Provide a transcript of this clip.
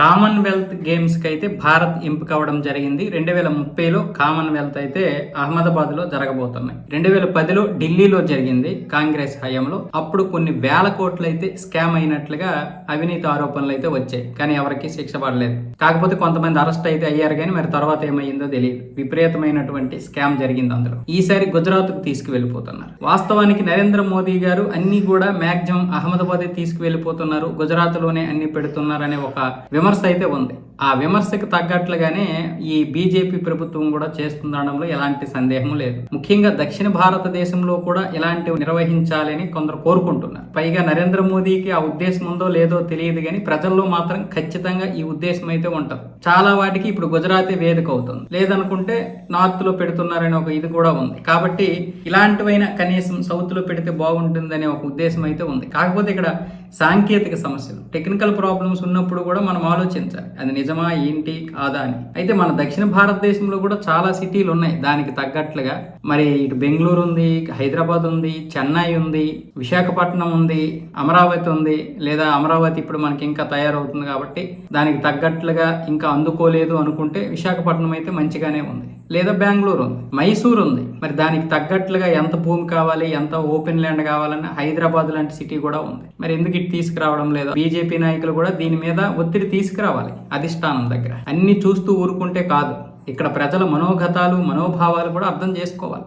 Commonwealth గేమ్స్కి అయితే భారత్ ఎంపిక అవ్వడం జరిగింది. రెండు వేల ముప్పైలో కామన్వెల్త్ అయితే అహ్మదాబాద్లో జరగబోతున్నాయి. రెండు వేల పదిలో ఢిల్లీలో జరిగింది కాంగ్రెస్ హయాంలో. అప్పుడు కొన్ని వేల కోట్లు అయితే స్కామ్ అయినట్లుగా అవినీతి ఆరోపణలు అయితే వచ్చాయి. కానీ ఎవరికి శిక్ష పడలేదు. కాకపోతే కొంతమంది అరెస్ట్ అయితే అయ్యారు కానీ మరి తర్వాత ఏమైందో తెలియదు. విపరీతమైనటువంటి స్కామ్ జరిగింది అందులో. ఈసారి గుజరాత్కు తీసుకువెళ్ళిపోతున్నారు. వాస్తవానికి నరేంద్ర మోదీ గారు అన్ని కూడా మాక్సిమం అహ్మదాబాద్ తీసుకువెళ్ళిపోతున్నారు. గుజరాత్లోనే అన్ని పెడుతున్నారు అనే ఒక విమర్శ విమర్శ అయితే ఉంది. ఆ విమర్శకు తగ్గట్లుగానే ఈ బీజేపీ ప్రభుత్వం కూడా చేస్తుండడంలో ఎలాంటి సందేహం లేదు. ముఖ్యంగా దక్షిణ భారతదేశంలో కూడా ఇలాంటివి నిర్వహించాలని కొందరు కోరుకుంటున్నారు. పైగా నరేంద్ర మోదీకి ఆ ఉద్దేశం ఉందో లేదో తెలియదు కానీ ప్రజల్లో మాత్రం ఖచ్చితంగా ఈ ఉద్దేశం అయితే ఉంటుంది. చాలా వాటికి ఇప్పుడు గుజరాతే వేదిక అవుతుంది. లేదనుకుంటే నార్త్లో పెడుతున్నారనే ఒక ఇది కూడా ఉంది. కాబట్టి ఇలాంటివైనా కనీసం సౌత్లో పెడితే బాగుంటుందనే ఒక ఉద్దేశం అయితే ఉంది. కాకపోతే ఇక్కడ సాంకేతిక సమస్యలు. టెక్నికల్ ప్రాబ్లమ్స్ ఉన్నప్పుడు కూడా మనం ఆలోచించాలి. అది నిజమా ఏంటి కాదా అని. అయితే మన దక్షిణ భారతదేశంలో కూడా చాలా సిటీలు ఉన్నాయి. దానికి తగ్గట్లుగా మరి ఇటు బెంగళూరు ఉంది హైదరాబాద్ ఉంది చెన్నై ఉంది విశాఖపట్నం ఉంది అమరావతి ఉంది. లేదా అమరావతి ఇప్పుడు మనకి ఇంకా తయారవుతుంది కాబట్టి దానికి తగ్గట్లుగా ఇంకా అందుకోలేదు అనుకుంటే విశాఖపట్నం అయితే మంచిగానే ఉంది. లేదా బెంగళూరు ఉంది మైసూర్ ఉంది. మరి దానికి తగ్గట్లుగా ఎంత భూమి కావాలి ఎంత ఓపెన్ ల్యాండ్ కావాలని హైదరాబాద్ లాంటి సిటీ కూడా ఉంది. మరి ఎందుకు ఇటు తీసుకురావడం లేదా? బీజేపీ నాయకులు కూడా దీని మీద ఒత్తిడి తీసుకురావాలి అధిష్టానం దగ్గర. అన్ని చూస్తూ ఊరుకుంటే కాదు ఇక్కడ ప్రజల మనోగతాలు మనోభావాలు కూడా అర్థం చేసుకోవాలి.